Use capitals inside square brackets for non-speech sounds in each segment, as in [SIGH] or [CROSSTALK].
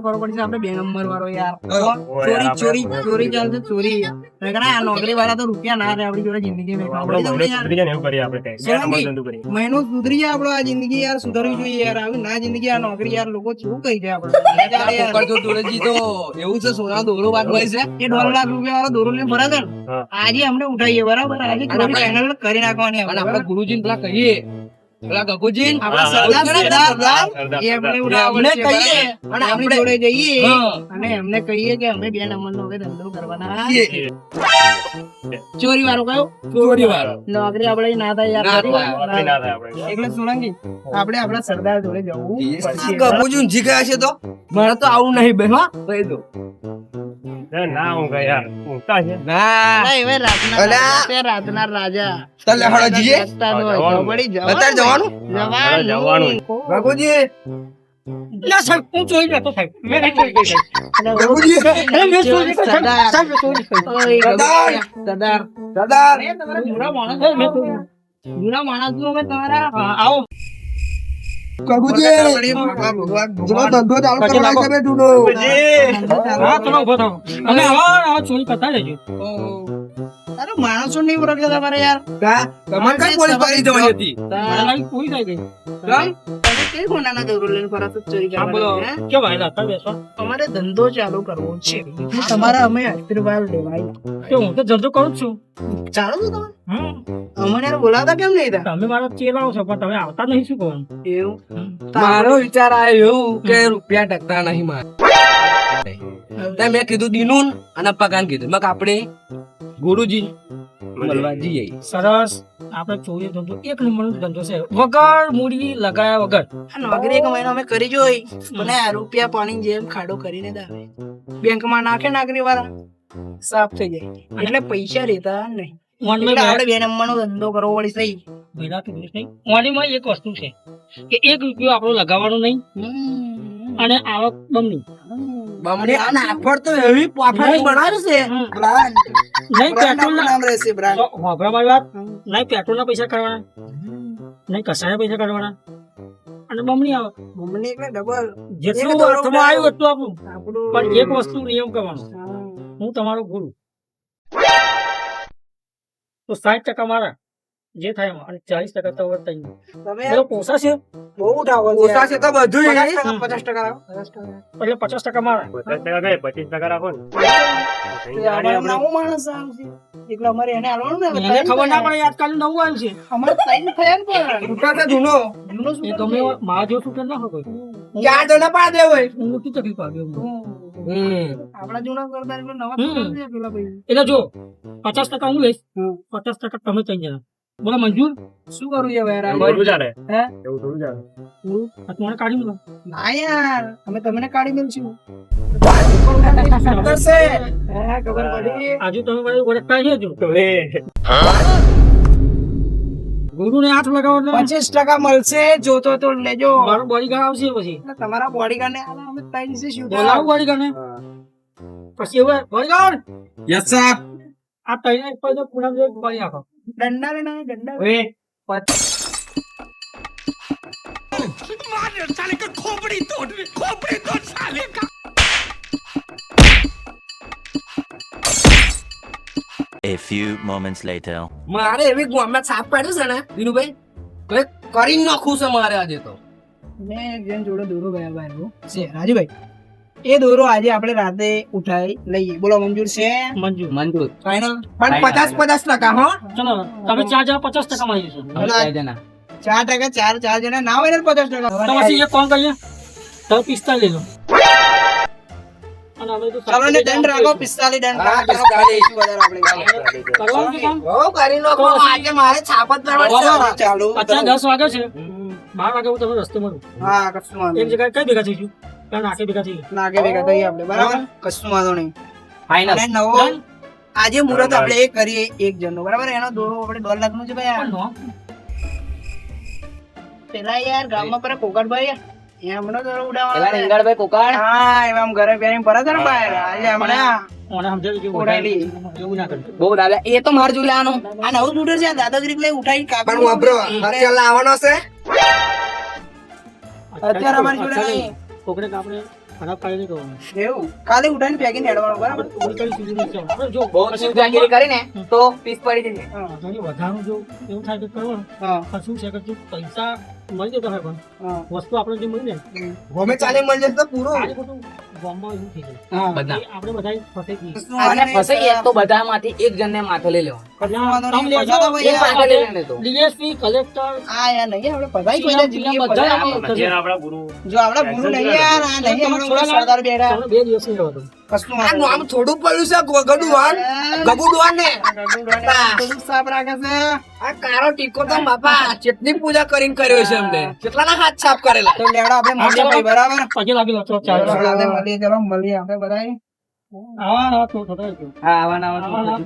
કરવો પડશે આપણે બે નંબર વાળો યાર. ચોરી ચોરી ચોરી ચાલશે ચોરી. આ નોકરી વાળા તો રૂપિયા ના રહે આપણી જોડે જિંદગી મહિનો સુધરી જાય ને એવું કરીએ આપણે આ જિંદગી યાર સુધરવી જોઈએ યાર. આવી ના જિંદગી આ નોકરી યાર લોકો શું કહી જાય આપણે? [LAUGHS] તો. એવું છે સોના દોરો વાત હોય છે? એ દોઢ લાખ રૂપિયા વાળો દોરો લઈને ભરા છે ને? હા. આજે અમને ઉઠાઈએ બરાબર? આજે કરી નાખવાની આપડે આપણે ગુરુજીને પેલા કહીએ પેલા ગગુજી સરદાર જોડે જઈએ હા. અને એમને કહીએ કે અમે બે નંબરનો હવે ધંધો કરવાના. છીએ. ચોરી વાળો કયો? ચોરી વાળો નોકરી આપણે ના થાય યાર ના ચોરી થાય. વાળો. આપણે ના થાય આપણે. એટલે સોલંકી આપણે આપણા સરદાર જોડે જવું. ગગુજી છે તો? મારે તો આવું નહીં બે હા. કહી દો. ના, ના ઊંઘે ઊંઘતા છે. ના. ના, રાતના રાજા, રાતના રાજા. તલે અત્યારે જવાનું જવાનું. ગગુજી ના, સાહેબ, હું ચોરી નતો, સાહેબ. મેં નહીં ચોરી કરી, સાહેબ. મેં કરી, સાહેબ. સરદાર. ઓય, સરદાર. સરદાર. તમારા જૂના માણસ. જૂના માણસ છું અમે તમારા આવો ગગુજી જેનો ધંધો ચાલુ કરવા છે બે ડૂડો હા, તમે ઊભો થાઓ. અમે આવો, આવો ચોરી કરતા રહેજો. અરે માણસો નહીં ઓળખતા તમારે યાર. તમારે કઈ પોલીસ પાડી જવાની હતી? મને લાગી થઈ ગઈ. કેમ? તમે કઈ ગુનાના દોરો લઈને ફરો છો ચોરી કરવાની, હે? અમારે ધંધો ચાલુ કરવો છે. એટલે અમે આશીર્વાદ લેવાય. હું તો ધંધો કરું છું. ચાલો છો તમે. અમને યાર બોલાવતા કેમ નહીં તમે મારા ચેલાઓ છો પણ તમે આવતા નહીં શું કહો? એવું? મારો વિચાર આવ્યો એવું કે રૂપિયા ટકતા નહીં મારે. મેં કીધું દીનુન અને પગાન કીધું. મેં આપણે ગુરુજી મળવા જઈએ સરસ. આપણે ચોરી ધંધો એક નંબર ધંધો છે. વગર મૂડી લગાયા વગર. નોકરી એક મહિનો અમે કરી જોઈ. મને આ રૂપિયા પાણી જેમ ખાડો કરીને દાવે બેંકમાં નાખે નાકરી વાળા સાફ થઈ જાય. એટલે પૈસા રહેતા નહીં. આપણે બે નંબરનો ધંધો કરવો તો નહીં. ઓનીમાં એક વસ્તુ છે કે એક રૂપિયો આપણો લગાવવાનો નહીં. અને આવક બમણી. બમણી આ નાફડ તો એવી પાફડી બનાવે છે. બ્રાન્ડ નહીં પેટ્રોલ નામ રહેશે બ્રાન્ડ. હોભરા મારી વાત? નહીં પેટ્રોલ ના પૈસા કાઢવાના નહીં કસાયા પૈસા કરવાના. અને બમણી આવે. મમ્મી એટલે ડબલ. જેટલું અર્થમાં આવ્યું એટલું આપું. પણ એક વસ્તુ નિયમ કરવાનો. હું તમારો ગુરુ. તો સાઠ ટકા મારા. જે થાય એમાં. અને ચાલીસ ટકા તો વર્તાઈ તમે પોસાશે બહુ ઉઠાવો પોસાશે તો બધું પચાસ ટકા એટલે પચાસ ટકા મારા. પચાસ ટકા નહીં પચીસ ટકા રાખો ને. ખબર પડે આજકાલ નવું આવ્યું છે. અમારે ટાઈમ થયા [LAUGHS] જૂનો. એવા મારા જેવો શૂટર ના હોય ચાર જણા પાડ મોટી તકલીફ આપણા જૂના કરતા નવા એટલે જો પચાસ ટકા હું લઈશ. પચાસ ટકા તમે ત્રણ જણા બોલો મંજુર શું કરું છે ભાઈ એવું ચાલે. હે? એવું થોડું ચાલે. આ તમારે કાઢી લો ના યાર અમે તમને કાઢી મેલશું કરશે હા, ખબર પડી. આજુ તમે મારી ઓળખતા છે જો. તો ગુરુને હાથ લગાવો એટલે. પચીસ ટકા મળશે જોતો તો લેજો. મારો બોડીગાર્ડ આવશે પછી. તમારા બોડીગાર્ડ ને અમે ત્રણ છે શું બોલાવું બોડીગાર્ડને પછી હવે બોડીગાર્ડ યસ સર આ એક પર પૂનમ જેવું કે ખોપડી તોડ ખોપડી તોડ દંડા કા. A few moments later. મારે એવી ગોમાં સાપ પાડ્યું છે ને દિનુભાઈ કઈ કરી નાખું છે મારે આજે તો. મેં જેમ જોડે દોરો ગયા ભાઈ છે રાજુભાઈ એ દોરો આજે આપણે રાતે ઉઠાઈ લઈએ. બોલો મંજૂર છે? મંજૂર. મંજૂર. ફાઈનલ પણ પચાસ પચાસ ટકા હો. ચલો તમે ચાર જણા પચાસ ટકા માં જઈશું ચાર ટકા ચાર ચાર જણા. ના હોય ને પચાસ તો ટકા પછી એક કોણ કરીએ? તમે પિસ્તાલીસ લો. તો દંડ રાખો પિસ્તાલીસ દંડ રાખો. 45. વધારે આપણે કરવાનું? છે કામ? હો કરી નાખો આજે મારે છાપત ચાલુ. દસ વાગે છે. બાર વાગે હું તમે રસ્તે મળું. હા એક જગ્યાએ કઈ ભેગા થઈશું? ત્યાં નાકે ભેગા થઈ નાકે ભેગા થઈએ આપણે બરાબર? કશું વાંધો નહીં. ફાઇનલ નવો આજે મુહૂર્ત આપણે એ કરીએ એક જણનો બરાબર? એનો દોરો આપણે દોઢ લાખનું છે ભાઈ પેલા યાર ગામમાં પેલા કોકરભાઈ એમનો દોરો ઉડાવવાનો હા એમ આમ ઘરે પહેરીને છે ને બહાર. આજે હમણે એ તો માર જોઈ લેવાનું આ નવું શૂટર છે દાદાગીરી લઈ ઉઠાઈ કાકા પણ વાપરો અત્યારે લાવવાનો છે? અત્યારે અમારી જોડે નહીં. કોકડે આપણે ખરાબ કાઢી નહીં કરવાનું. એવું? કાલે ઉઠાઈને ફેંકીને હેડવાનું બરાબર? ચોરી સીધી આપણે જો બહુ ચૂજાગીરી કરીને તો પીસ પડી જશે. હા. ઘણી વધારું જો એવું થાય તો કરવાનું. હા. શું છે કે પૈસા મળી જતો હોય પણ વસ્તુ આપણે જે મળી ને ગમે ચાલે મળી જશે તો પૂરો. આજે એવું થઈ જાય બધા. આપણે બધા ફસાઈ જઈએ. અને ફસાઈએ તો બધામાંથી એક જણને માથે લઈ લેવા વાંધો નહીં, તમે પૈસા તો ભાઈ એક માથે લઈ લેને તો. ડીએસપી કલેક્ટર આ યાર નહીં આપણે બધા ગુરુ. જો આપડા ગુરુ નહીં યાર આ નહીં આપણે સરદાર બેઠા તમને બે દિવસ નહીં. કશું આ નામ થોડું પડ્યું છે ગગડું વાન ને થોડુંક સાફ રાખે છે. આ કારો ટીકો તો બાપા ચેટની પૂજા કરીને કર્યો છે એમને. કેટલાના હાથ સાફ કરેલા. તો લેવડો આપણે મળીએ બરાબર? પગે ચલો, આપણે મળીએ ચલો મળીએ આપણે આવા આવા તો થતા જ હોય. હા આવા ના આવા આવા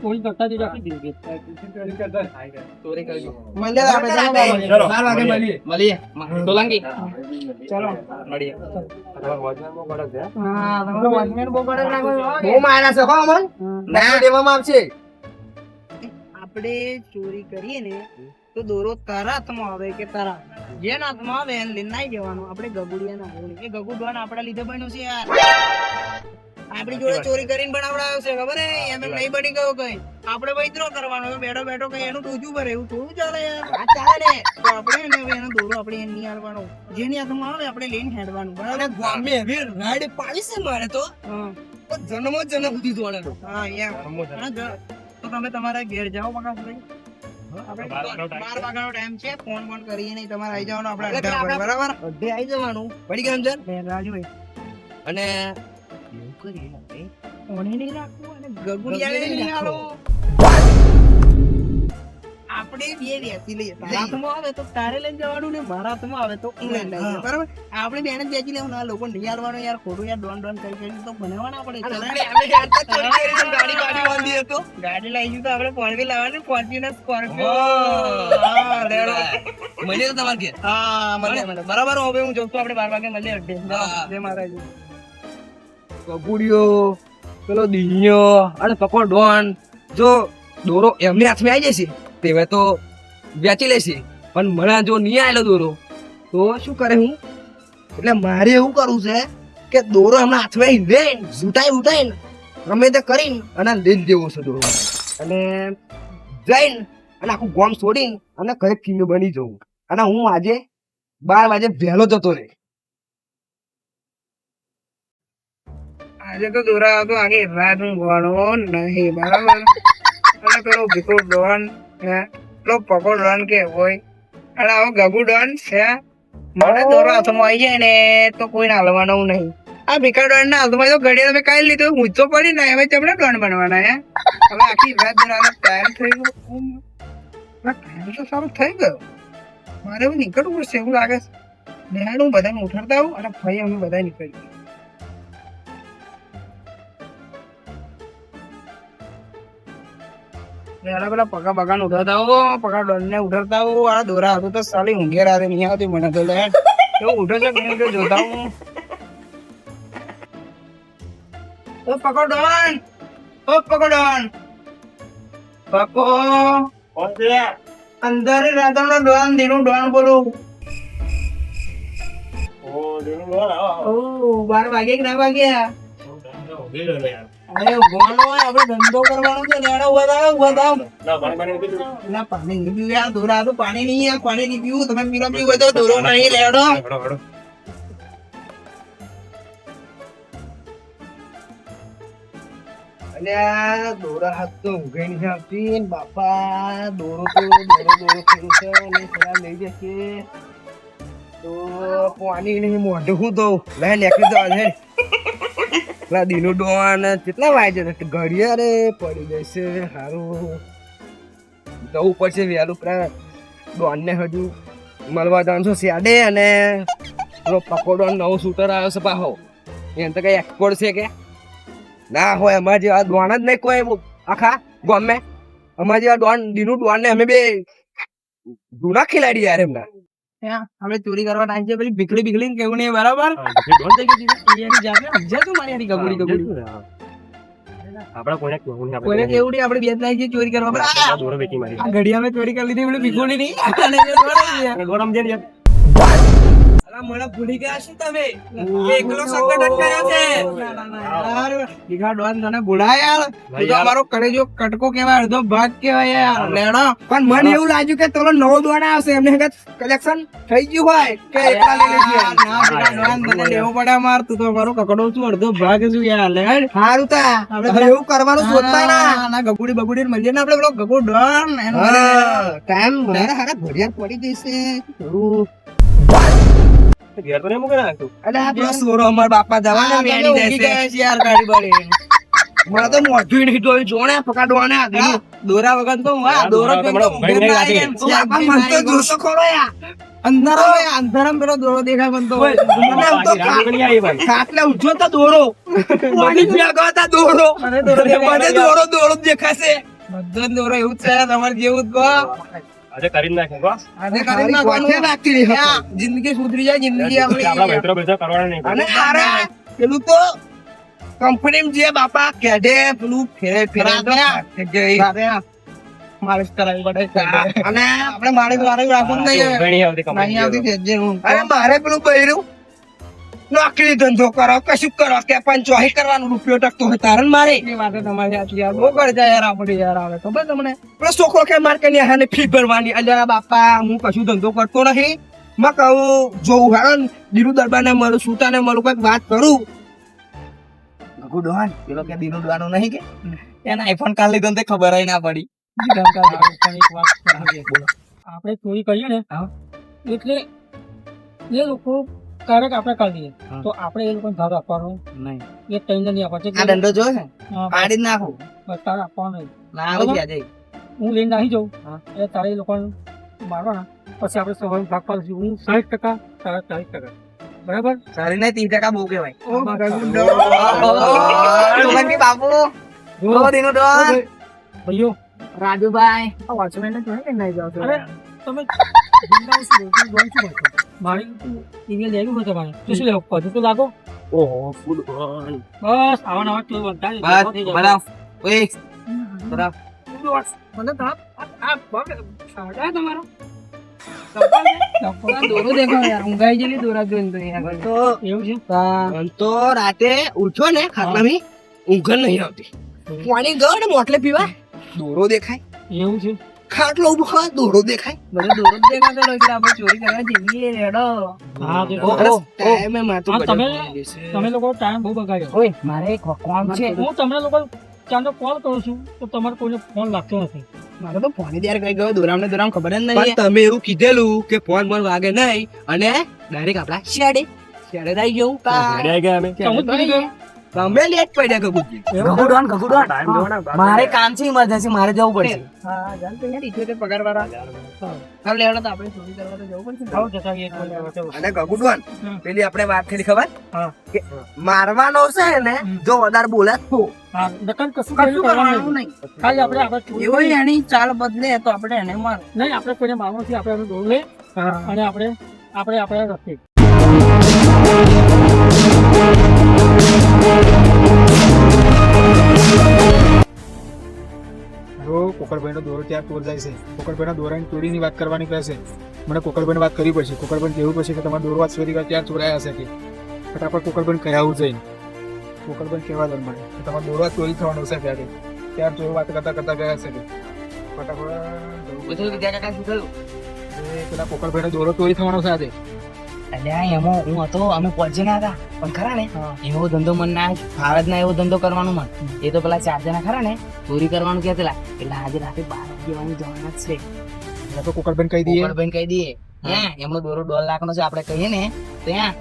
ચોરી કરીએ ને તો દોરો તારા હાથમાં આવે કે તારા. જેન હાથમાં આવે એને લઈને નાઈ જવાનું. આપણે ગગુડિયા ના એ ગગુડવાન આપણા લીધે બન્યું છે યાર. આપણી જોડે ચોરી કરીને બનાવડાવ્યો છે ખબર હે? એમ એમ નહીં બની ગયો કઈ. આપણે વૈદ્રો કરવાનો બેઠો બેઠો કઈ એનું ટોચું ભરે એવું થોડું ચાલે યાર. આ ચાલે તો આપણે એને હવે એનો દોરો આપણે એને નહીં હાલવાનો. જેની હાથમાં આવે આપણે લઈને હેડવાનું બરાબર? ગામે હવે રાઈડ પાડી છે મારે તો. જન્મ જન્મ દીધો હા યાર તો તમે તમારા ઘેર જાઓ વાગ્યાનો ટાઈમ છે. ફોન ફોન કરીએ નહીં તમારે આવી જવાનું આપણે બરાબર? અઢે આવી જવાનું. પડી ગયા સમજણ? રાજુભાઈ અને કોને નહીં રાખવું અને ગગુડિયાને નહીં હાલો. આપણે બે વેચી લઈએ. તારા હાથમાં આવે તો તારે લઈને જવાનું ને મારા હાથમાં આવે તો હું. લઈને. બરાબર? આપણે બેને વેચી લેવું આ લોકો નહીં હાલવાનું યાર. ખોટું યાર ડોન ડોન કરી કરી તો બનાવવાના આપણે. ચલો. ગાડી લાવી તો આપણે ફોરવી લાવવાની. Fortuner Scorpio. મળીએ તો તમારે હા મળે મળે બરાબર હવે હું જોઉં છું. આપણે બાર વાગે મળીએ. અડધે. જય મહારાજ કપુડિયો પેલો દિન્યો અને પકોડ ડોન જો દોરો એમની હાથમાં આવી જશે તેવે તો વેચી લેશે. પણ મને જો નહીં આવેલો દોરો, તો શું કરે હું? એટલે મારે એવું કરવું છે કે દોરો એમના હાથમાં આવી ઝૂટાઈ ઉટાઈને ગમે તે કરીને અને લઈ દેવો છે દોરો. અને જઈને અને આખું ગોમ છોડીને અને ઘરે કિમે બની જવું. અને હું આજે બાર વાગે વહેલો જતો રહે. આજે તો દોરા તો આગે રાત ગણો નહીં, બરાબર? અને પેલો ભીખુ ડોન હે પેલો પકો ડોન કે હોય. અને આવો ગગુ ડોન છે. મને દોરો હાથમાં આવી જાય ને તો કોઈ હાલવાનું નહીં. આ ભીખા ડોન ના હાથમાં તો ઘડિયા તમે કાઢી લીધું હું તો પડી ને હવે તમને ડોન બનવાના હે? હવે આખી રાત દોરાનો ટાઈમ થઈ ગયો. ટાઈમ તો સારો થઈ ગયો. મારે હવે નીકળવું પડશે એવું લાગે છે. હું બધાને ઉઠાડતા આવું અને ભાઈ અમે બધા નીકળીએ. પેલા પેલા પગા બગા ઉઠાવતા હો પગા ડોન ને ઉઠાડતા હો. આ દોરા હતું તો સાલી ઊંઘે રાતે નહીં આવતી મને તો લે. એવું ઉઠે છે કેમ કે જોતા હું. ઓ પકો ડોન ઓ પકો ડોન પકો. કોણ છે અંદર રાતનો ડોન દીનું ડોન બોલું. ઓ દીનું ડોન આવો. ઓ બાર વાગે કે ના વાગ્યા? ઊભી રહો યાર. અરે ઊંઘવાનો આપણે ધંધો કરવાનો છે લેડો ઊભા થાઓ ના પાણી નહીં પીવું યાર દોરા તો પાણી નહીં યાર પાણી નહીં પીવું. તમે પીલો પીવું હોય દોરો નહીં લેડો. હડો હડો. અલ્યા દોરા હાથ તો ઊંઘે નહીં બાપા દોરો તો દોરો દોરો થયું છે અને પેલા લઈ જશે. તો પાણી નહીં મોઢું હું તો લે લેખી દો છે પેલા દીનો ડોન કેટલા વાગે ઘડિયા રે પડી જશે સારું જવું પડશે વહેલું પેલા ડોનને હજુ મળવા જવાનું છે સ્યાડે અને પેલો પકોડો નવો શૂટર આવ્યો છે પાહો. એને તો કઈ એક્સપોર્ટ છે કે? ના હોય, અમારા જેવા ડોન જ નહીં કોઈ આખા ગમે અમારા જેવા ડોન દીનું ડોન ને અમે બે જૂના ખેલાડી યાર એમના. આપણે ચોરી કરવા ટાઈમ છે પછી ભીખડી ભીખડી ને કેવું નહીં બરાબર? આપડા કોઈને કહેવું નહીં કોઈને કેવું નહીં આપણે બે ત્રણ ચોરી કરવા. દોરો વેચી મારી. ચોરી કરી લીધી એટલે ભીખુડી નહીં મને ભૂલી ગયા છો તમે? એકલો છે? યાર ડોન તને ભૂલાય યાર. તું તો અમારો કલેજો કટકો કેવાય અડધો ભાગ કેવાય યાર. લેણો. પણ મને એવું લાગ્યું કે તોલો નવો દોણા આવશે. એમને કલેક્શન થઈ ગયું હોય કે એકલા લઈ લેશે ના તને લેવું પડે માર તું તો મારો કકડો છું અડધો ભાગ છું યાર. લે. સારું તા. આપણે એવું કરવાનું શોધતા ના. ના ગગુડી બગુડી મળીએ ને આપણે પેલો ગગુ ડોન ટાઈમ હારા હારા ઘડિયાળ પડી જશે થોડું ઘેર તો નહીં મૂકી નાખ્યું? અલે આ પેલો સોરો અમાર બાપા જવાના વેણી જાય છે યાર ગાડી બાડી મને તો મોઢું નહીં જોયું જોણે પકડવાને આ દોરા વગર તો હું દોરો તો એમ. મને તો જોશો ખરો યાર. અંધારો હોય અંધારામાં પેલો દોરો દેખાય મને તો. મને આમ તો ખાટલે ઉઠ્યો તો દોરો. પાણી ભેગો દોરો. મને દોરો દોરો દેખાશે. બધો દોરો એવું જ છે તમારે જેવું જ કહો. આજે કરી નાખે નાખ્યું, આજે કરી નાખવાનું. હા, જિંદગી સુધરી જાય જિંદગી આપણા. મિત્રો બેઠા કરવાના નહીં. અને અરે પેલું તો કંપની જે બાપા કેડે પેલું ફેરે ફેરા માલિશ કરાવી પડે અને આપણે માલિશ મારી રાખવું નહીં. આવતી આવતી. અરે મારે પેલું બૈરું નોકરી ધંધો કરો કશું કરો કે પંચોહી કરવાનું રૂપિયો ટકતો હોય તારણ મારે. એ વાત તમારી સાચી યાર બહુ કરજા યાર આપણે યાર આવે ખબર તમને. પેલો છોકરો કે મારે કઈ હાને ફી ભરવાની. અલ્યા બાપા હું કશું ધંધો કરતો નહીં. માં કહું જોઉં ને દીનુ દરબારને મળું સુતાને મળું કંઈક વાત કરું. ડોહાન પેલો કે દીરુ ડોહાનો નહીં કે? એને આઈફોન કાલ લીધો ને ખબર ના પડી. આપણે ચોરી કરીએ ને એટલે એ લોકો ક્યારેક આપણે કરી દઈએ. તો આપણે એ લોકોને ભાગ આપવાનો. નહીં. એ ત્રણ નહીં આપવા આ દંડો જો છે? પાડી નાખું. બસ તારે આપવાનો નહીં. ના આવી હું લઈને નાહી જાઉં. હા. એટલે તારે એ લોકોને મારવાના. પછી આપણે સવારે ભાગ પાડીશું હું સાહીઠ ટકા તારા ચાલીસ ટકા. બરાબર? સારી નહીં ત્રીસ ટકા બહુ કહેવાય. ઓ, બાપુ. ભાઈઓ. રાજુભાઈ. આ વોચમેન તો કે નહીં? જાવ અરે તમે મારી ઈમેલ લેવી હોય તમારે. તો શું લેવું? બધું તો લાગો. ઓહો, ફૂટબોલ. બસ આવા નવા બનતા બસ ઓય બરાબર. બસ, મને તો આ- આ- સાડા તમારો. મોટલે પીવા. દોરો દેખાય. એવું છે? ખાટલો ઊભો હોય, દોરો દેખાય. બધો દોરો દેખાતો હોય આપણે ચોરી કરવા જઈએ રેડો. હા તે ઓ, ટાઈમે માથું તમે- તમે લોકો ટાઈમ બહુ બગાડ્યો. ઓય મારે એક કોમ છે. હું તમને લોકો ચાંદો કોલ કરું છું તો તમારે કોઈને ફોન લાગતો નથી. મારો તો ફોન ત્યારે કઈ ગયો દોરામ ને દોરામ ખબર જ નહીં. તમે એવું કીધેલું કે ફોન બોન વાગે નહીં અને ડાયરેક્ટ આપડા શેડે શેડે આવી જવું ઘરે આવી ગયા? અમે. તમે લેટ પડ્યા કબૂતરી. ગગુડોન ગગુડોન. મારે કામ છે ઇમરજન્સી મારે જવું પડશે. હા જાન તો યાર ઇઠ્યોતેર પગાર વાળા હા લેવડો તો આપણે ચોરી કરવા તો જવું પડશે આવો જતા રહીએ એક વાર જવું. અને ગગુડોન પેલી આપણે વાત કરી ખબર? કે મારવાનો છે ને જો વધારે બોલે તો. નકલ કશું કશું કરવાનું કરવાનું નહીં. ખાલી આપણે આપણે એવો એની ચાલ બદલે તો આપણે એને માર. નહીં આપણે કોઈને મારવાનું નથી આપણે એનું લે. અને આપણે આપણે આપણે રસ્તે. જો કોકરભાઈનો દોરો ત્યાં ચોર જાય છે. કોકરભાઈના દોરાની તોડીની વાત કરવાની કહેશે મને કોકરભાઈને વાત કરવી પડશે. કોકરભાઈને કહેવું પડશે કે તમારો દોરો વાત સુધી ત્યાં ચોરાયા હશે કે? ફટાફટ કોકરભાઈને કહેવું જઈને. કોકરભાઈને કહેવા દર મને કે તમારો દોરો ચોરી થવાનો છે ત્યારે ત્યાં ચોર વાત કરતા કરતા ગયા છે કે? ફટાફટ. પેલા કોકરભાઈનો દોરો ચોરી થવાનો છે આજે. અલ્યા એમાં હું હતો અમે પહોંચી ના હતા. પણ ખરા ને એવો ધંધો મન ના ફાવે ના એવો ધંધો કરવાનું મન. એ તો પેલા ચાર જણા ખરા ને ચોરી કરવાનું કહેતેલા એટલે આજે રાતે બાર વાગ્યાની જવાના જ છે. એટલે તો કુકરબેન કહી દઈએ. કુકરબેન કહી દઈએ. હા. એમનો દોરો દોઢ લાખ નો છે આપણે કહીએ ને તો ત્યાં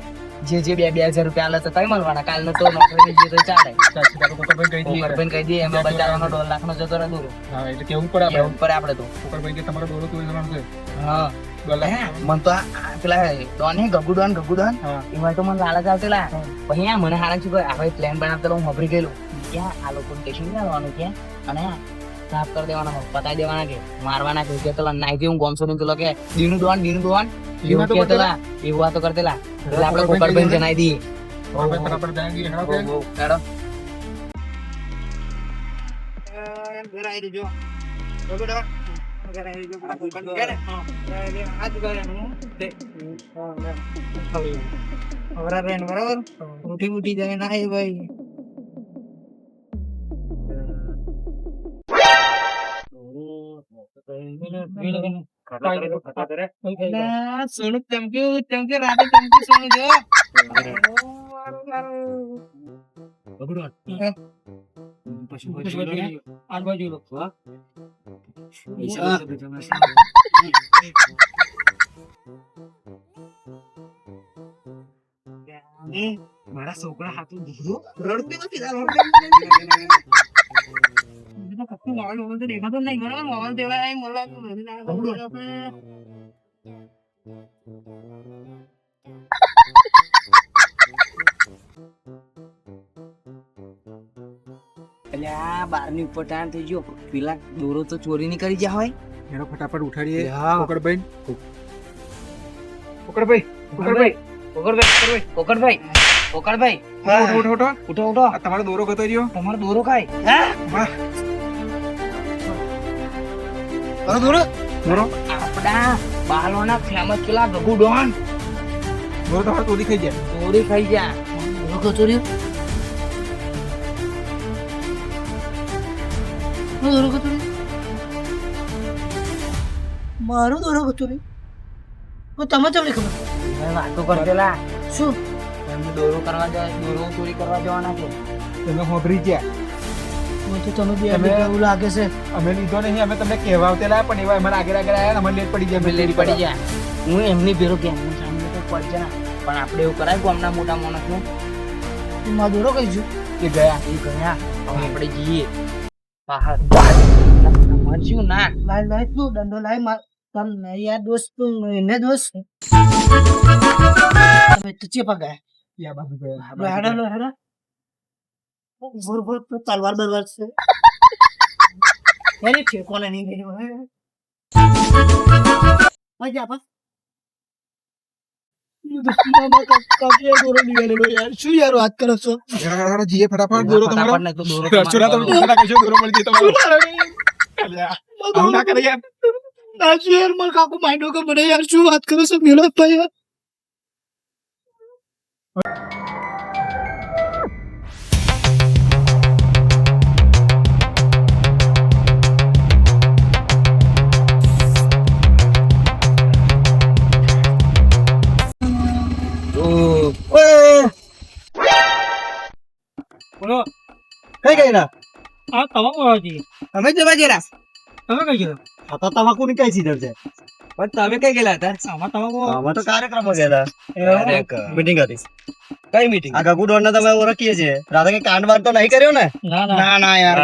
જે જે બે બે હજાર રૂપિયા આલે તો તઈ મળવાના. કાલનો તો નોકરી જે તો ચાલે. કુકરબેન કહી દઈએ. પોપટભાઈને કહી દઈએ એમાં બચાવવાનો દોઢ લાખ નો જતો રહે દોરો. હા એટલે કેવું પડે આપણે? ઉપર આપણે તો? કુકરબેન કે તમારો દોરો ગલા હે, મન તો આ આ પેલા don Gagu don Gagu don એમાં તો મને લાલચ આવતેલા પછી આ મને હારા શું કહે? આપણે પ્લાન બનાવતા હું હબરી ગયેલું. ક્યાં? આ લોકો સ્ટેશન ક્યાં આવવાનું ક્યાં અને સાફ કરી દેવાના પતાઈ દેવાના કે મારવાના કે કે પેલા નાઈથી હું ગોમસો ની પેલો કે દીનું ડોન દીનું ડોન. એવું તો કહેતેલા એવું વાતો કરતેલા એટલે આપણે જણાઈ દઈએ. હેડો હેડો. આ બરાબર ઉઠી ઉઠી જાય ના એ ભાઈ ના, સોનું ચમક્યું ચમક્યું રાતે ચમક્યું સોનું જો મારું, મારું. આ બાજુ લો. હમ, મારા છોકરા હાથું દીકરું રડતું નથી તારું રડતું નથી. તો કશું મોબાઈલ મોબાઈલ તો દેખાતો જ નહીં બરાબર મોબાઈલ દેવાય અહીં મોબાઈલ એટલે આ બારની ઉપર ટાણ થઈ ગયો. પેલા દોરો તો ચોરી ની કરી ગયા હોય. એનો ફટાફટ ઉઠાડીએ. હા. કોકડભાઈ કોકડભાઈ કોકડભાઈ પોકરભાઈ પોકરભાઈ પોકરભાઈ ઉઠો ઉઠો ઉઠો. ઉઠો ઉઠો. તમારો દોરો ગતો રહ્યો. તમારો દોરો ખાય હા? વાહ. તારો દોરો? દોરો? આપડા બાલોના ફેમસ પેલા ગગુ ડોન દોરો તમારો ચોરી થઈ ગયા. દોરી ખાઈ ગયા. દોરો કચોરી દોરો કચોરી મારો દોરો કચોરી હું તમે તમને ખબર? વાતો કરતેલા શું? એમને દોરો કરવા જાય દોરો ચોરી કરવા જવાના છે. તમે હોભરી ગયા. હું તો તમે બી અમે એવું લાગે છે. અમે લીધો નહીં અમે તમને કહેવાવતેલા પણ એવા અમારા આગળ આગળ આવ્યા ને અમારે લેટ પડી ગયા લેટ પડી ગયા. હું એમની ભેરો કે એમની સામે તો પડશે ના. પણ આપણે એવું કરાય ગામના મોટા માણસો મારો દોરો કહીશું કે એ ગયા. એ ગયા. હવે આપણે જઈએ. મરશું ના લાય લાય તું દંડો લાય માર. તમને યાર દોસ્ત તું એને દોસ્ત. તમે તો ચેપા ગયા. યા બાજુ ગયા હેડો લો હેડો. ભોર ભોર તો તલવાર બલવાર છે. એની ઠેકોને નહીં ગઈ હોય મજા આપા શું યાર વાત કરો છો જીએ ફટાફટ દોરો તમારો ચોરા તમે તમારો. ચોરા દોરો મળી તમારો ના કરે યાર ના શું યાર મને કાકુ માઇન્ડો કે મને યાર શું વાત કરો છો મેળો ભાઈ યાર કઈ આ તમાકુ વાવતી અમે જવા જેરા તમે કઈ ગયો આ તો તમાકુ ની કઈ સીધર છે? પણ તમે કઈ ગયેલા હતા? આમાં તમાકુ આમાં તો કાર્યક્રમ મીટિંગ હતી. કઈ મીટિંગ આ ગગુ ડોન તમે ઓળખીએ છીએ. રાતે કઈ કાંડ તો નહીં કર્યો ને? ના ના. ના ના યાર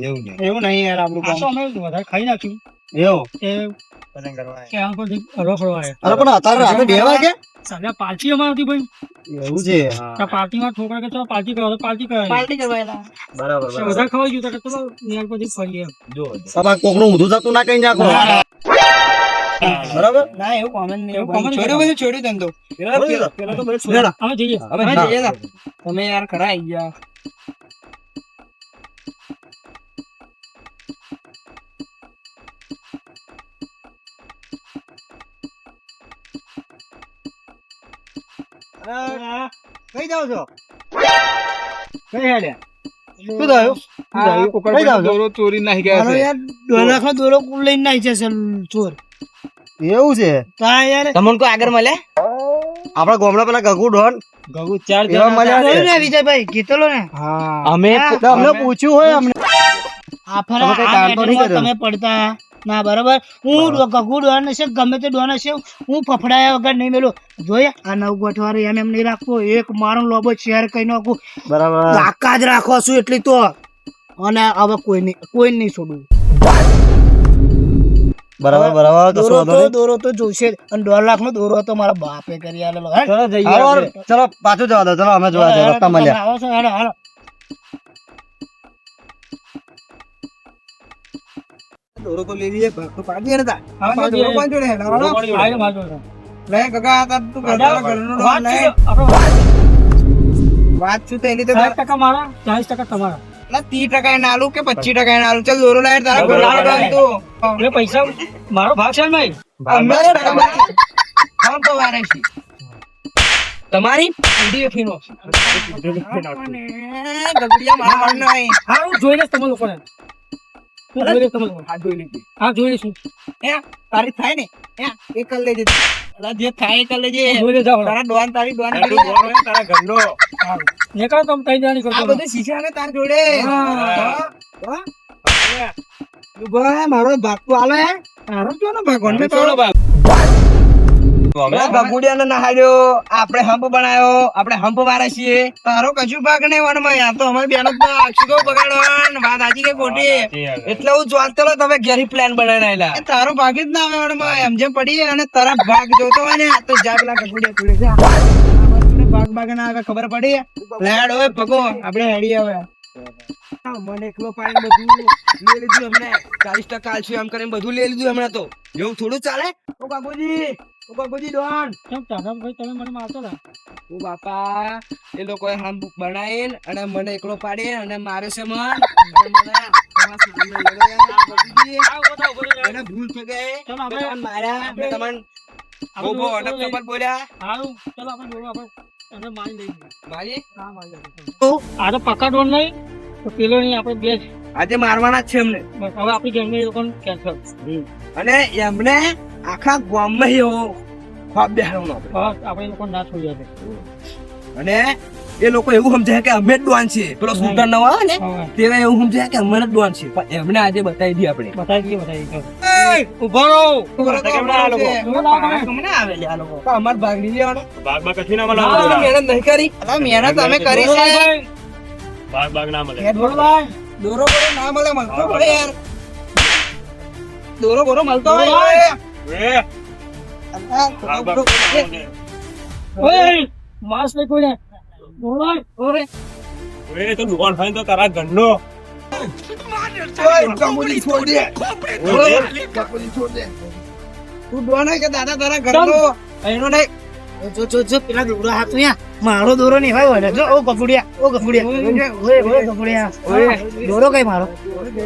એવું નહીં. એવું નહીં યાર આપણું કામ. અમે વધારે ખાઈ નાખ્યું. એવું? એ પતંગ કરવા કે આમ પરથી રખડો આવ્યો. અરે પણ અત્યારે રાતે બે વાગે? સાલા પાર્ટી અમારે હતી ભાઈ. એવું છે? આ પાર્ટીમાં છોકરા કે ચાલો પાર્ટી કરો પાર્ટી કરે પાર્ટી કરવા એલા બરાબર વધારે ખવાઈ ગયું તો ચલો નિયાર પછી ફરીએ એમ. તમારે કોકનું ઊંધું થતું ના કઈ નાખો બરાબર? ના એવું કોમન નહીં એવું એવું છોડ્યું બધું છોડ્યું ધંધો પેલા તો અમે જઈએ. અમે જઈએ તમે યાર ખરા આઈ ગયા. કઈ જાવ છો? કઈ હેડે? શું થયું? કઈ જાવ દોરો ચોરી નાખી ગયા છે. યાર દોલાખનો દોરો લઈને નાઈ જશે ચોર. એવું છે? તા યાર તમને કોઈ આગળ મળે? આપડા ગામડા પેલા ગગુ ડોન. ગગુ ચાર એવા મળ્યા ને વિજયભાઈ? કીધેલો ને? હા. અમે હા. અમને પૂછ્યું હોય અમને. આ ફરા? તમે પડતા. ના બરાબર. હું ગગુ ડોન છે ગમે તે ડોન છે હું ફફડાયા વગર નહીં મેલું. જોઈએ આ નવ ગોઠવારો એમ એમ નહીં રાખવો. એક મારો લોબો શેર કઈ નાખું. બરાબર. તાકા જ રાખો છું એટલી તો. અને હવે કોઈ નહીં કોઈ નહીં છોડવું બરાબર બરાબર કશું દોરો વાંધો તો નહીં. દોરો તો જોશે અને દોઢ લાખ નો દોરો તો મારા બાપે કરી આલેલો. ચલો જઈએ ચલો પાછું જવા દો. ચલો અમે જોવા જઈએ રસ્તા મળ્યા હાલો, હાલો. દોરો તો લઈ લઈએ ભાગ તો પાડી ને તા હવે દોરો કોણ જોડે હેલા વાળો આયો મારો દોરો. લે કાકા આ તું ઘરનો ઘરનો વાત છે, આપણો વાત વાત શું થયેલી તો ચાલીસ ટકા મારા ચાલીસ ટકા તમારા. ના ત્રીસ ટકા ના આલું કે પચીસ ટકા ના આલું? ચાલ દોરો લાય તારા દોરો ઘરનો લાય. ડોન પૈસા મારો ભાગ છે નહીં અમારે તમારે આમ તો વારે છે? તમારી ડીએફી નો. ગગડિયા નહીં. તમે લોકોને. હું જોઈ લઈશ. હા તારી થાય ને? એ કર લેજે. જે થાય એ કર લેજે. જોઈ તારા ડોન તારી ડોન તારા તારા ઘરનો. નીકળો તમે કઈ જાણી આ કરતો બધું શીશા ને તાર જોડે. હા. ભાઈ મારો ભાગ તો આલે. તારો જો ને ભગવાન ને તો ગગુડિયા ને આપણે હંપ બનાયો. આપણે હંપ વાળા છીએ. તારો કશું ભાગ નહીં વનમાં યાર. તો અમારી બેનો બગાડવાન? વાત હાજી કે ખોટી? એટલે હું જોતેલો તમે ઘેરી પ્લાન બનાવીને તારો ભાગ જ ના આવે વનમાં. એમ જેમ પડી અને તારા ભાગ જોતો હોય ને તો જા પેલા ગગુડિયા જોડે. જા. ભાગ ભાગ ના આવે ખબર પડી? લેડ હોય ભગો. આપણે હેડી આવે હા, મને એકલો પાણી બધું લઈ લીધું અમને. ચાલીસ ટકા આલશું એમ કરીને બધું લઈ લીધું હમણાં તો. એવું થોડું ચાલે? ઓ બાપુજી ઓ બાપુજી ડોન. કેમ દાદા ભાઈ તમે મને મારતો હતા? ઓ બાપા એ લોકોએ હામ બનાવેલ અને મને એકલો પાડે અને મારે છે મન. મને ભૂલ થઈ ગઈ. ચાલો મેં તમને બોલ્યા. હારું ચલો આપણે જોડે આપણે એને મારી લઈએ મારી હા મારી લઈએ આ તો નહીં તો પેલો નહીં આપણે બે આજે મારવાના છે એમને. બસ હવે આપણી ગેંગને એ લોકોને કેન્સલ અને એમને આખા ગામમાં એવો ખોફ બેહારવાનો આપણે. બસ આપણે એ લોકોને ના છોડી આપે અને એ લોકો એવું સમજાય કે અમે જ ડોન છે પેલો સુલતાન નવો આવે ને તેવા એવું સમજાય કે અમે જ ડોન છે પણ એમને આજે બતાવી દી આપણે. બતાવી દઈએ બતાવી દઈએ ઊભો રહો. તો અમાર ભાગ લઈ લેવાનો. ભાગમાં કશું ના મળે. આ આ મહેનત નહીં કરી. મહેનત અમે કરી છે. ભાગ ભાગ ના મળે. દોરો બોરો ના મળે મળતો પડે યાર. દોરો બોરો મળતો હોય દોરો- ના મળે. ઓય તો દુકાન ખાઈને તો તારા ઘરનો. ઓય, છોડ દે. ઓય, છોડ દે. તું ડોન હોય કે દાદા તારા ઘરનો? એનો નહીં. જો જો જો પેલા દોરો હાથ અહીંયા મારો દોરો નહીં હોય વળે. જો ઓ ગફુડિયા ઓ ગફુડિયા. ઓય ઓય ગફુડિયા. ઓય. દોરો કઈ મારો?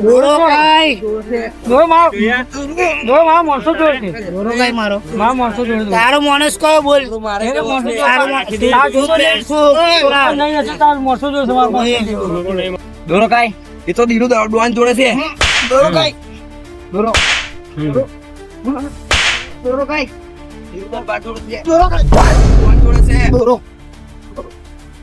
દોરો કઈ? દોરો મારો. દોરો મારો માણસો જોડ છે. દોરો કઈ મારો? મારો માણસો જોડ. તારો મોણસ કયો બોલ? મારે માણસો જોડે. તારો માણસ નહીં હશે તારો માણસો જોડે છે દોરો કઈ? એ તો દીરું ડોન જોડે છે. દોરો કાઈ? દોરો. દોરો કાઈ? દીરું તો છે. દોરો કાઈ જોડે છે? દોરો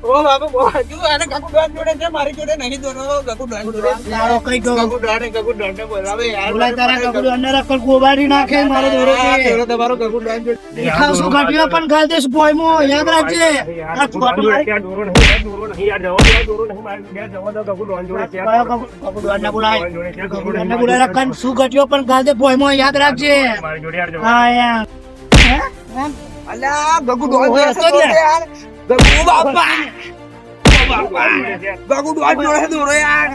ઓ બાબુ બાજુ આને ગગુ ડોન જોડે છે મારી જોડે નહીં દોરો ગગુ ડોન જોડે. તારો કઈ ગયો ગગુ? ડોન ગગુ ડોન ને બોલાવે. યાર બોલાય તારા ગગુડો અંદર અક્કલ ગોબારી નાખે મારો દોરો છે. દોરો તમારો ગગુ ડોન જોડે દેખાવ શું ઘટ્યો પણ ગાલ દેશ ભોયમો? યાદ રાખજે. આ છોટું મારી દોરો નહીં, દોરો નહીં, યાર જવા દો, દોરો નહીં, મારે જવા દો, ગગુ ડોન જોડે છે. કયો ગગુ- ને બોલાય. ડોન જોડે છે, ગગુ ગગુડો ડોન ને બોલાય રકન શું ઘટ્યો પણ ગાલ દે ભોયમો યાદ રાખજે. મારી જોડે યાર જવા હા યાર? અલ્યા ગગુ ડોન ઓય, છે તો યાર. ગગુ બાપા. ગગુ ડોન જોડે દોરો યાર.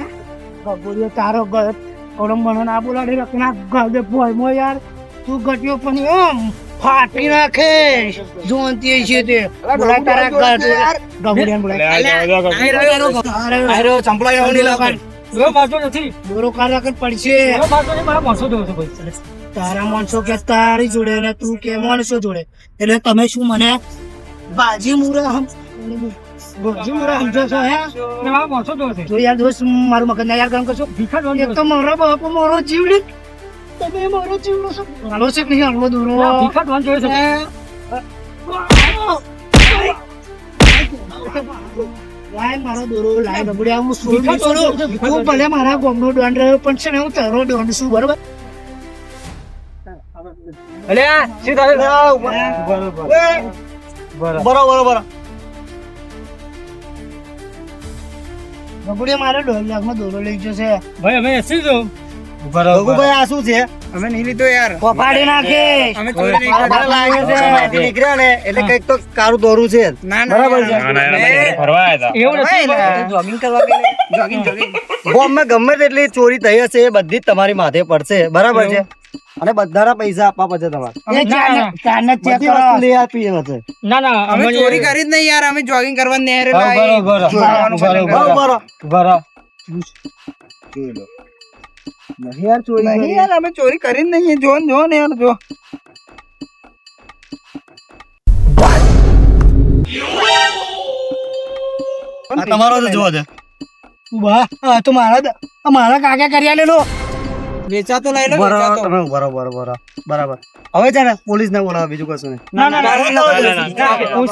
ગગુડિયો તારો ગત ઓરમ મને ના બોલાડી રકના ગાલ દે ભોયમો યાર. તું ગટ્યો પણ એમ ફાટી નાખે જોનતી છે તે. બોલા તારા ગાલ દે ગગુડિયાને બોલાય. લે, આ જવા દો, ગગુ. આઈ રહ્યો અરે આયરો ચંપલા નહીં લાગે. દોરો પાછો નથી. દોરો કાર રાખે પડશે. દોરો પાછો નહીં, મારા માણસો જોડે છે ભાઈ. તારા માણસો કે તારી જોડે ને તું કે માણસો જોડે. એટલે તમે શું મને બાજી મુરા બાજી મુરા સમજો છો હે? અને મારા માણસો જોડે છે. યાર દોસ્ત મારું મગજ ના યાર કામ કરશો? ભીખા એક તો મારો બાપો મારો જીવડી તમે મારો જીવડો છો. હાલો છે નહીં હાલો દોરો? ભીખા ડોન જોડે છે. લાય મારો દોરો લાય બબડ્યા હું શું ભલે મારા ગોમનો દોંડ રહ્યો પણ છે ને હું તારો દોંડ છું બરોબર? અલ્યા સીધા બરોબર બરોબર બબડ્યા મારે દોઢ લાખમાં દોરો લઈ ગયો છે. ભાઈ અમે એસી જો ભાઈ આ શું છે? અમે નહીં લીધો યાર. ફાડી નાખે. અમે ચોરી નહીં મારા લાગે છે. નીકળ્યા ને એટલે કંઈક તો કારું દોરું છે. ના ના બરાબર છે. ફરવા હતા. એવું નથી જોગિંગ કરવા ગયેલા. Jogging jogging. ગમે તેટલી ચોરી થઈ હશે એ બધી જ તમારી માથે પડશે. બરાબર છે? અને બધાના પૈસા આપવા પડશે તમારે. ના ના અમે ચોરી કરી જ નહીં યાર અમે જોગિંગ કરવા નેહરે નહીં યાર ચોરી નહીં યાર અમે ચોરી કરી જ નહીં. જો જો ને યાર જો. તમારો તો જોવા આ તો મારા મારા કાકા કરી આલેલો વેચાતો લઈ લો બરાબર. તમે બરાબર બરાબર બરાબર હવે છે ને પોલીસ ને બોલાવો બીજું કશું નહીં ના ના ના, ના,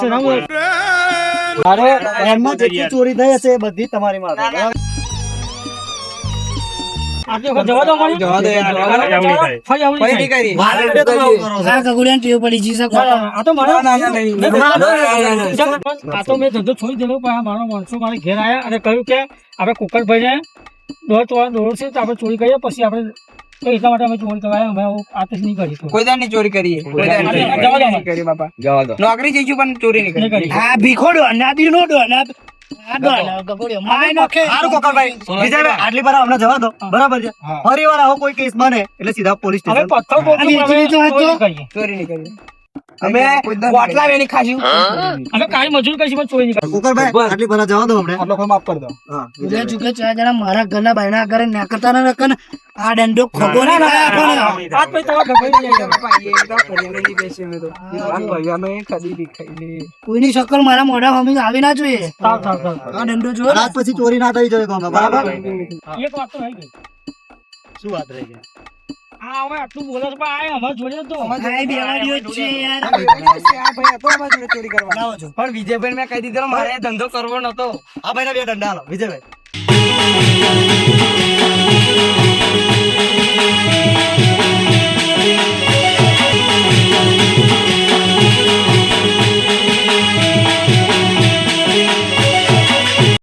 ના, હું- મારે એમાં જેટલી ચોરી થઈ હશે એ બધી તમારી માથે ઘેર આવ્યા અને કહ્યું કે આપડે કુકરભાઈ ને દોર તોલા દોર છે તો આપડે ચોરી કરીએ પછી આપડે તો એટલા માટે અમે ચોરી કરવા અમે આવું આ તો નહીં કરી કોઈ દાન ચોરી કરીએ કોઈ અરે, નહીં. જવા દો. નહીં કરી બાપા જવા દો નોકરી જઈશું પણ ચોરી નહીં કરી કરી ભીખોડો અનાદી નો ડો ફરી વાર આવો કોઈ કેસ બને એટલે સીધા પોલીસ સ્ટેશન અમે કોટલા કરી વેણી ખાશું અમે કાઈ મજૂર કરીશું પણ ચોરી નહીં કુકરભાઈ આટલી વાર જવા દો અમને આટલો કોઈ માફ કર દો હા ચૂકે ચા જણા મારા ઘરના બાયણા ઘરે નાકરતા ના રકન આ ડંડો ખગો ના લાયા પણ આ પછી તમારા ગભાઈ નહીં. બાપા, એ તો બેસી અમે તો. આ ભાઈ અમે ખરીદી ખાઈ લે. કોઈની શકલ મારા મોઢા હમી આવી ના જોઈએ આ ડંડો જો આજ પછી ચોરી ના થઈ જોઈએ તો બરાબર એક વાત તો રહી ગઈ શું વાત રહી ગઈ આ પણ તો પણ વિજયભાઈ મેં કહી દીધેલો મારે ધંધો કરવો નતો. આ ભાઈના બે દંડા આલો. વિજયભાઈ.